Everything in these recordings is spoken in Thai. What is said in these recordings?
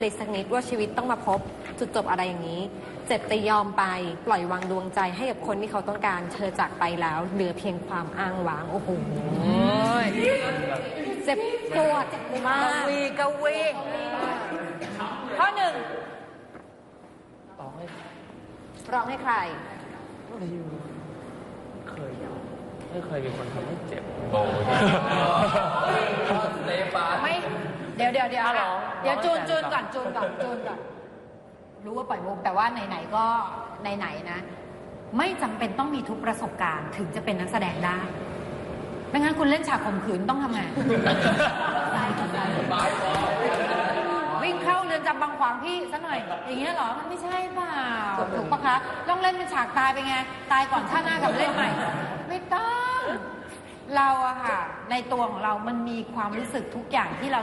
เลิสักนิดว่าชีวิตต้องมาพบ จุดจบอะไรอย่างนี้ เจ็บแต่ยอมไป ปล่อยวางดวงใจให้กับคนที่เขาต้องการเธอจากไปแล้ว เหลือเพียงความอ้างว้างโอ้โหเจ็บปวดมากวีกวีข้อหนึ่งร้องให้ใครเคยไม่เคยมีคนทำให้เจ็บไม่ เดี๋ยวเดี๋ยวเดี๋ยวอ้าวเหรอเดี๋ยวจูนจูนก่อนจูนก่อนจูนก่อนรู้ว่าปล่อยมุกแต่ว่าไหนๆก็ไหนๆนะ ไม่จำเป็นต้องมีทุกประสบการณ์ถึงจะเป็นนักแสดงได้ไม่งั้นคุณเล่นฉากข่มขืนต้องทำไงวิ่งเข้าเรือนจำบางขวางพี่ซะหน่อย อย่างเงี้ยเหรอมันไม่ใช่เปล่าถูกปะคะต้องเล่นเป็นฉากตายไปไง ตายก่อนชาติหน้ากลับมาเล่นใหม่ ไม่ต้องเราอะค่ะ ในตัวของเรามันมีความรู้สึกทุกอย่างที่เรา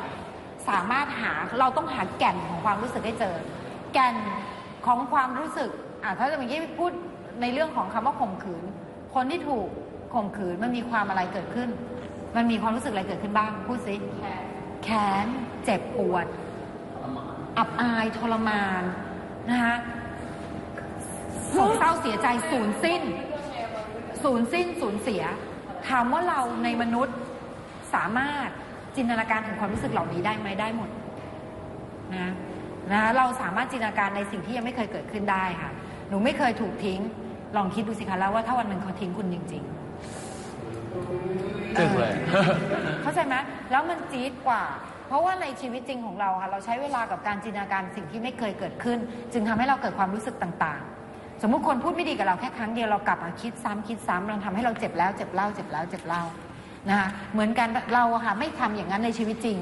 สามารถหาเราต้องหาแก่นของความรู้สึกให้เจอ แก่นของความรู้สึกอะถ้าจะเมื่อกี้พูดในเรื่องของคำว่าข่มขืน คนที่ถูกข่มขืนมันมีความอะไรเกิดขึ้น มันมีความรู้สึกอะไรเกิดขึ้นบ้างพูดสิแค้นเจ็บปวด อับอายทรมานนะคะโศกเศร้าเสียใจสูญสิ้น สูญสิ้นสูญเสีย ถามว่าเราในมนุษย์สามารถ จินตนาการถึงความรู้สึกเหล่านี้ได้ไหมได้หมดนะนะเราสามารถจินตนาการในสิ่งที่ยังไม่เคยเกิดขึ้นได้ค่ะ หนูไม่เคยถูกทิ้ง ลองคิดดูสิคะแล้วว่าถ้าวันหนึ่งเขาทิ้งคุณจริงๆจึกเลยเข้าใจไหมแล้วมันจี๊ดกว่า เพราะว่าในชีวิตจริงของเราค่ะ เราใช้เวลากับการจินตนาการสิ่งที่ไม่เคยเกิดขึ้น จึงทำให้เราเกิดความรู้สึกต่าง ๆ สมมุติคนพูดไม่ดีกับเราแค่ครั้งเดียวเรากลับมาคิดซ้ำคิดซ้ำมันทำให้เราเจ็บแล้วเจ็บเล่าเจ็บแล้วเจ็บเล่า นะคะเหมือนกันเราค่ะไม่ทำอย่างนั้นในชีวิตจริง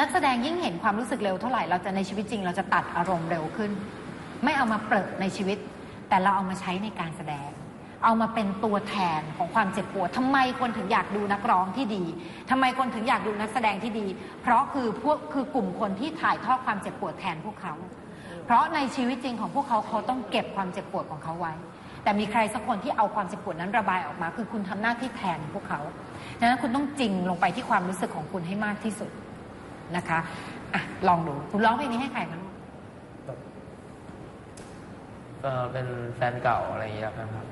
นักแสดงยิ่งเห็นความรู้สึกเร็วเท่าไหร่เราจะในชีวิตจริง เราจะตัดอารมณ์เร็วขึ้น ไม่เอามาเปิดในชีวิต แต่เราเอามาใช้ในการแสดง เอามาเป็นตัวแทนของความเจ็บปวดทำไมคนถึงอยากดูนักร้องที่ดีทำไมคนถึงอยากดูนักแสดงที่ดี เพราะคือพวกคือกลุ่มคนที่ถ่ายทอดความเจ็บปวดแทนพวกเขา เพราะในชีวิตจริงของพวกเขาเขาต้องเก็บความเจ็บปวดของเขาไว้ แต่มีใครสักคนที่เอาความเจ็บปวดนั้นระบายออกมา คือคุณทำหน้าที่แทนพวกเขาดังนั้นคุณต้องจริงลงไปที่ความรู้สึกของคุณให้มากที่สุดนะคะอะลองดูคุณร้องเพลงนี้ให้ใครบ้างก็เป็นแฟนเก่าอะไรอย่างเงี้ยครับ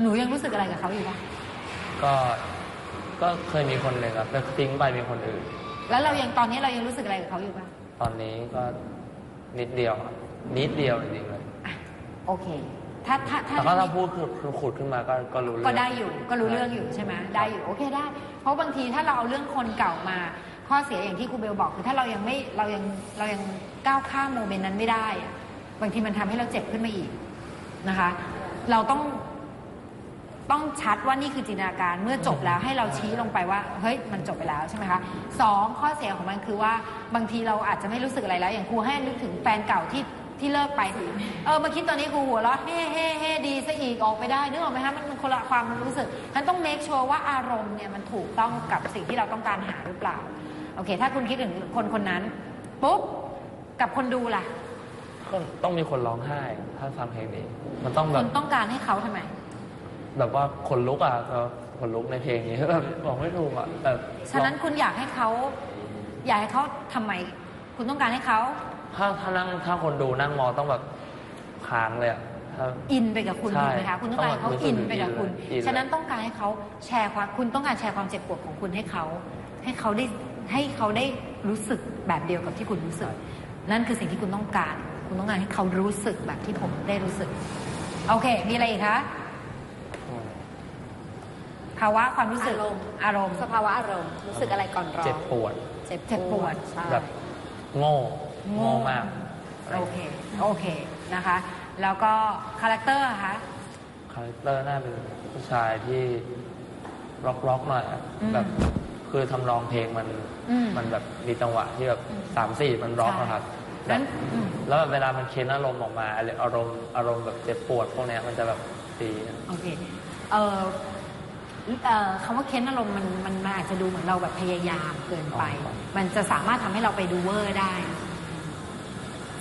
หนูยังรู้สึกอะไรกับเขาอยู่ปะก็ก็เคยมีคนหนึ่งครับแต่ทิ้งไปมีคนอื่น แล้วเรายังตอนนี้เรายังรู้สึกอะไรกับเขาอยู่ปะตอนนี้ก็นิดเดียวครับนิดเดียวจริงๆเลยอะ โอเค ถ้าถ้าถ้าแต่ก็ถ้าพูดคือขุดขึ้นมาก็ก็รู้เรื่องก็ได้อยู่ก็รู้เรื่องอยู่ใช่ไหมได้อยู่โอเคได้ เพราะบางทีถ้าเราเอาเรื่องคนเก่ามา ข้อเสียอย่างที่ครูเบลบอกคือถ้าเรายังไม่เรายังเรายังก้าวข้ามโมเมนต์นั้นไม่ได้อะบางทีมันทำให้เราเจ็บขึ้นมาอีกนะคะ เราต้องต้องชัดว่านี่คือจินตนาการเมื่อจบแล้วให้เราชี้ลงไปว่าเฮ้ยมันจบไปแล้วใช่ไหมคะสองข้อเสียของมันคือว่าบางทีเราอาจจะไม่รู้สึกอะไรแล้ว อย่างครูให้นึกถึงแฟนเก่าที่ ที่เลิกไปเออมาคิดตอนนี้ครูหัวเราะเฮ่เฮ่เฮ่ดีซะอีกออกไปได้นึกออกไหมคะมันมันคนละความรู้สึกฉันต้อง make sure ว่าอารมณ์เนี่ยมันถูกต้องกับสิ่งที่เราต้องการหาหรือเปล่า โอเค ถ้าคุณคิดถึงคนคนนั้นปุ๊บกับคนดูล่ะก็ต้องมีคนร้องไห้ ถ้าฟังเพลงนี้ มันต้องแบคุบณต้องการให้เขาทำไม แบบว่าขนลุกอะก็ขนลุกในเพลงนี้ แบบบอกไม่ถูกอะแต่ฉะนั้นคุณอยากให้เขาอยากให้เขาทำไม คุณต้องการให้เขา ถ้าถ้านั่งถ้าคนดูนั่งมองต้องแบบค้างเลยอะถ้า อินไปกับคุณใช่ถูกไหมคะคุณต้องการให้เขาต้องรู้สึกอินไปกับคุณ อินเลย ฉะนั้นต้องการให้เขาแชร์ความคุณต้องการแชร์ความเจ็บปวดของคุณให้เขา ให้เขาได้ให้เขาได้รู้สึกแบบเดียวกับที่คุณรู้สึก นั่นคือสิ่งที่คุณต้องการ คุณต้องการให้เขารู้สึกแบบที่ผมได้รู้สึก โอเค มีอะไรอีกคะภาวะความรู้สึกอารมณ์ อารมณ์ สภาวะอารมณ์รู้สึกอะไรก่อนร้องเจ็บปวด เจ็บเจ็บปวด ใช่แบบ โง่โง่มากโอเคโอเคนะคะ แล้วก็คาแรคเตอร์อะคะคาแรคเตอร์น่าเป็นผู้ชายที่ร็อกร็อกๆหน่อยอะอืมแบบคือทำนองเพลงมันอืมมันแบบมีจังหวะที่แบบสามสี่มันร็อกนะครับใช่นั้นแบบอืมแล้วแบบเวลามันเค้นอารมณ์ออกมาอารมณ์อารมณ์แบบเจ็บปวดพวกเนี้ยมันจะแบบตีโอเคเอ่อเอ่อ คำว่าเค้นอารมณ์มันมันมันอาจจะดูเหมือนเราแบบพยายามเกินไป มันจะสามารถทำให้เราไปดูเวอร์ได้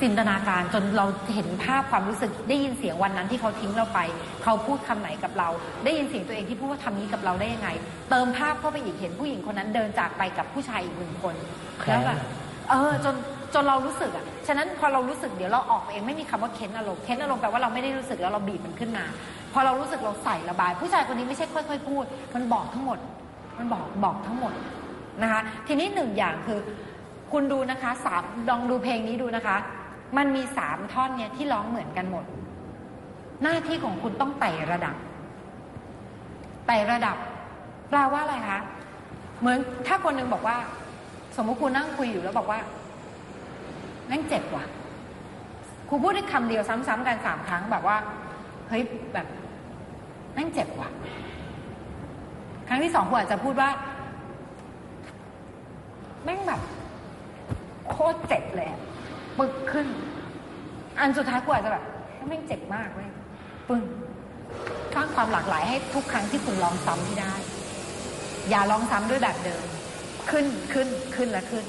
จินตนาการจนเราเห็นภาพความรู้สึกได้ยินเสียงวันนั้นที่เขาทิ้งเราไป เขาพูดคำไหนกับเรา ได้ยินเสียงตัวเองที่พูดว่าทำนี้กับเราได้ยังไง เติมภาพเข้าไปอีกเห็นผู้หญิงคนนั้นเดินจากไปกับผู้ชายอีกหนึ่งคน แล้วแบบเออจน จนเรารู้สึกอะ ฉะนั้นพอเรารู้สึกเดี๋ยวเราออกเองไม่มีคำว่าเค้นอารมณ์เค้นอารมณ์แปลว่าเราไม่ได้รู้สึกแล้วเราบีบมันขึ้นมา พอเรารู้สึกเราใส่ระบาย ผู้ชายคนนี้ไม่ใช่ค่อย ๆ พูด มันบอกทั้งหมด มันบอกบอกทั้งหมดนะคะทีนี้หนึ่งอย่างคือ คุณดูนะคะสามลองดูเพลงนี้ดูนะคะ มันมีสามท่อนเนี่ยที่ร้องเหมือนกันหมด หน้าที่ของคุณต้องไต่ระดับไต่ระดับแปลว่าอะไรคะเหมือนถ้าคนนึงบอกว่า สมมติคุณนั่งคุยอยู่แล้วบอกว่า แม่งเจ็บว่ะครูพูดได้คำเดียวซ้ำๆกันสามครั้งแบบว่าเฮ้ยแบบแม่งเจ็บว่ะ ครั้งที่สองคุณอาจจะพูดว่าแม่งแบบโคตรเจ็บเลยปึกขึ้น อันสุดท้ายกูอาจจะแบบแม่งเจ็บมากเลยปึ้งสร้างความหลากหลายให้ทุกครั้งที่คุณลองซ้ำที่ได้ อย่าลองซ้ำด้วยแบบเดิม ขึ้นขึ้นขึ้นและขึ้น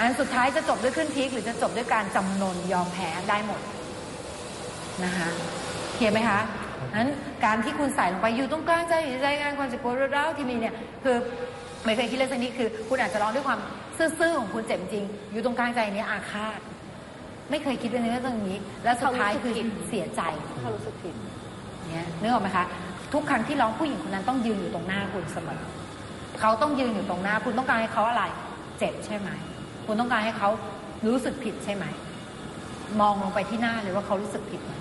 อันสุดท้ายจะจบด้วยขึ้นพีคหรือจะจบด้วยการจำนนยอมแพ้ได้หมดนะคะเคลียร์ไหมคะนั้นการที่คุณใส่ลงไปอยู่ตรงกลางใจอยู่ใจกลางความเจ็บปวดร้าวที่มีเนี่ยคือไม่เคยคิดเลยสักนิดคือ คุณอาจจะร้องด้วยความซื่อๆของคุณเจ็บจริง อยู่ตรงกลางใจนี้อาฆาตไม่เคยคิดเลยว่าตรงนี้ แล้วสุดท้ายคือเสียใจเขารู้สึกผิดเนี่ยนึกออกไหมคะทุกครั้งที่ร้องผู้หญิงคนนั้นต้องยืนอยู่ตรงหน้าคุณเสมอเขาต้องยืนอยู่ตรงหน้า คุณต้องการให้เขาอะไร เจ็บใช่ไหม คุณต้องการให้เขารู้สึกผิดใช่ไหม มองลงไปที่หน้าเลยว่าเขารู้สึกผิดไหม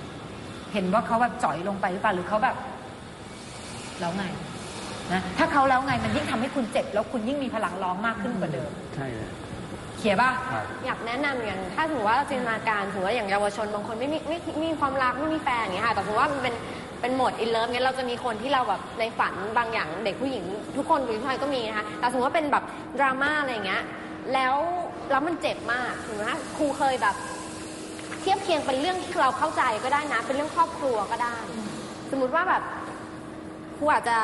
เห็นว่าเขาแบบจ่อยลงไปหรือเปล่าหรือเขาแบบแล้วไงนะถ้าเขาแล้วไงมันยิ่งทำให้คุณเจ็บ แล้วคุณยิ่งมีพลังร้องมากขึ้นกว่าเดิมใช่เลยเขียนป่ะครับอยากแนะนำอย่างถ้าสมมติว่าเราจินตนาการสมมติว่าอย่างเยาวชนบางคนไม่มีไม่ไม่มีความรักไม่มีแฟนอย่างเงี้ยค่ะแต่สมมติว่ามันเป็นเป็นโหมดอินเลิฟเงี้ยเราจะมีคนที่เราแบบในฝันบางอย่างเด็กผู้หญิง ทุกคนหรือผู้ชายก็มีนะคะแต่สมมติว่าเป็นแบบดราม่าอะไรอย่างเงี้ยแล้ว แล้วมันเจ็บมากถูกไหมครูเคยแบบ เทียบเคียงเป็นเรื่องที่เราเข้าใจก็ได้นะ เป็นเรื่องครอบครัวก็ได้ สมมติว่าแบบครูอาจจะ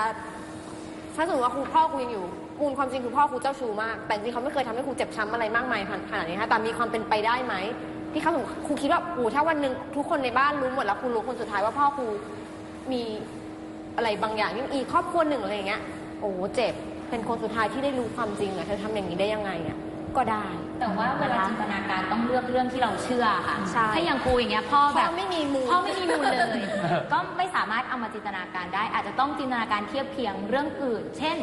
ถ้าสมมติว่าครูพ่อครูยังอยู่ครูความจริงคือพ่อครูเจ้าชู้มาก แต่จริงเขาไม่เคยทำให้ครูเจ็บช้ำอะไรมากมายขนาดนี้ค่ะแต่มีความเป็นไปได้ไหมที่เขาสมมติครูคิดว่าโอ้ถ้าวันหนึ่งทุกคนในบ้านรู้หมดแล้วครูรู้คนสุดท้ายว่าพ่อครูมีอะไรบางอย่างที่อีกครอบครัวหนึ่งอะไรอย่างเงี้ยโอ้เจ็บเป็นคนสุดท้ายที่ได้รู้ความจริงอะเธอทำอย่างนี้ได้ยังไงอะ ก็ได้ แต่ว่าเวลาจินตนาการต้องเลือกเรื่องที่เราเชื่อค่ะใช่ ถ้าอย่างครูอย่างเงี้ยพ่อแบบ พ่อไม่มีมูล พ่อไม่มีมูลเลย ก็ไม่สามารถเอามาจินตนาการได้ อาจจะต้องจินตนาการเทียบเคียงเรื่องอื่น เช่น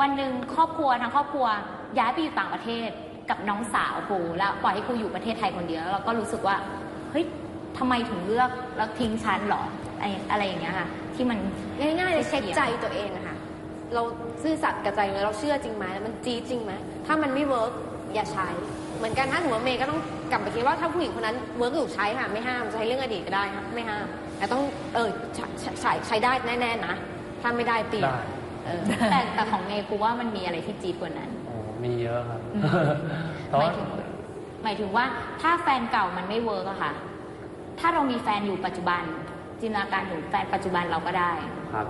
วันหนึ่งครอบครัวทั้งครอบครัวย้ายไปอยู่ต่างประเทศกับน้องสาวครูแล้วปล่อยให้ครูอยู่ประเทศไทยคนเดียวแล้วเราก็รู้สึกว่าเฮ้ยทำไมถึงเลือกแล้วทิ้งฉันเหรอไออะไรอย่างเงี้ยค่ะ ที่มัน ง่ายๆเลยเช็คใจตัวเองอะค่ะ เราซื่อสัตย์กับใจเลยเราเชื่อจริงไหมแล้วมันจี๊ดจริงไหมถ้ามันไม่เวิร์ก อย่าใช้ เหมือนกันถ้าสมมติว่าเมย์ก็ต้องกลับไปคิดว่าถ้าผู้หญิงคนนั้นเวิร์กอยู่ใช้ค่ะไม่ห้ามใช้เรื่องอดีตก็ได้ค่ะไม่ห้ามแต่ต้องเออใช้ใช้ใช้ใช้ได้แน่ๆนะถ้าไม่ได้เปลี่ยนได้ เออแต่แต่ของเมย์ครูว่ามันมีอะไรที่จี๊ดกว่านั้น โอ้มีเยอะครับอืม แต่หมาว่ายถึงหมายถึงว่าถ้าแฟนเก่ามันไม่เวิร์กอะค่ะ ถ้าเรามีแฟนอยู่ปัจจุบัน จินตนาการถึงแฟนปัจจุบันเราก็ได้ ครับ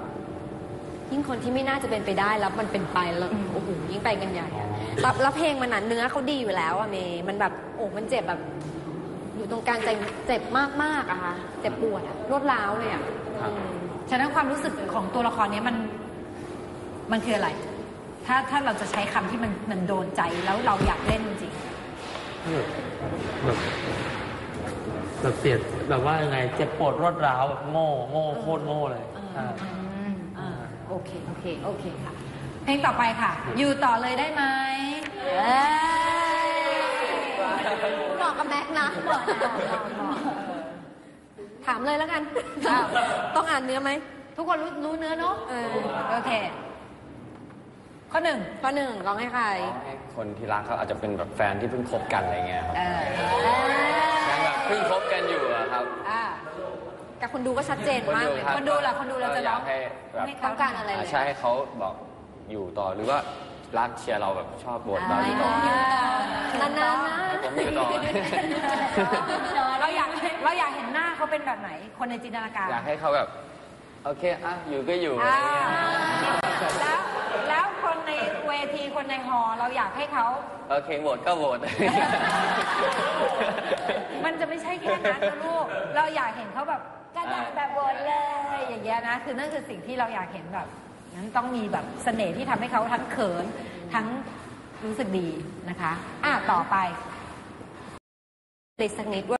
ยิ่งคนที่ไม่น่าจะเป็นไปได้แล้วมันเป็นไปแล้วอืม โอ้โหยิ่งไปกันใหญ่อะอ๋อ แล้วแล้วเพลงมันน่ะเนื้อเขาดีอยู่แล้วอะเมย์มันแบบโอ้มันเจ็บแบบ อยู่ตรงกลางใจเจ็บมากๆอะค่ะเจ็บปวดอะรวดร้าวเลยอะครับ อืม ฉะนั้นความรู้สึกของตัวละครเนี้ยมันมันคืออะไร ถ้าถ้าเราจะใช้คำที่มันมันโดนใจแล้วเราอยากเล่นจริงแบบแบบเสียดแบบว่ายังไงเจ็บปวดรวดร้าวแบบโง่โง่โคตรโง่เลยใช่ๆอ่าโอเค โอเค โอเคค่ะ เพลงต่อไปค่ะ อยู่ต่อเลยได้ไหมเอ้ยเหมาะกับแม็กซ์นะเหมาะนะถามเลยแล้วกันอ้าวต้องอ่านเนื้อไหม ทุกคนรู้รู้เนื้อเนาะเออโอเค ข้อหนึ่งข้อหนึ่งร้องให้ใคร ให้คนที่รักเขาอาจจะเป็นแบบแฟนที่เพิ่งคบกันอะไรเงี้ยครับเออยังแบบเพิ่งคบกันอยู่อะครับอ่ากับคนดูก็ชัดเจนมากเลยคนดูล่ะคนดูเราจะร้องยากให้แบบให้ต้องการอะไรเลย ใช่ให้เขาบอก อยู่ต่อหรือว่ารักเชียร์เราแบบชอบบทเราอยู่ต่อนานๆนะให้ผมอยู่ต่อ เราอยากเราอยากเห็นหน้าเขาเป็นแบบไหน คนในจินตนาการ อยากให้เขาแบบ โอเคอะอยู่ก็อยู่อะไรอ่าเงี้ยแล้วแล้วคนในเวทีคนในหอเราอยากให้เขา โอเคโหวตก็โหวต มันจะไม่ใช่แค่นั้นนะลูก เราอยากเห็นเขาแบบกระดาษแบบบนเลยอย่างเงี้ยนะ คือนั่นคือสิ่งที่เราอยากเห็นแบบ นั้นต้องมีแบบเสน่ห์ที่ทำให้เขาทั้งเขินทั้งรู้สึกดีนะคะ อะต่อไปติดสักนิดว่า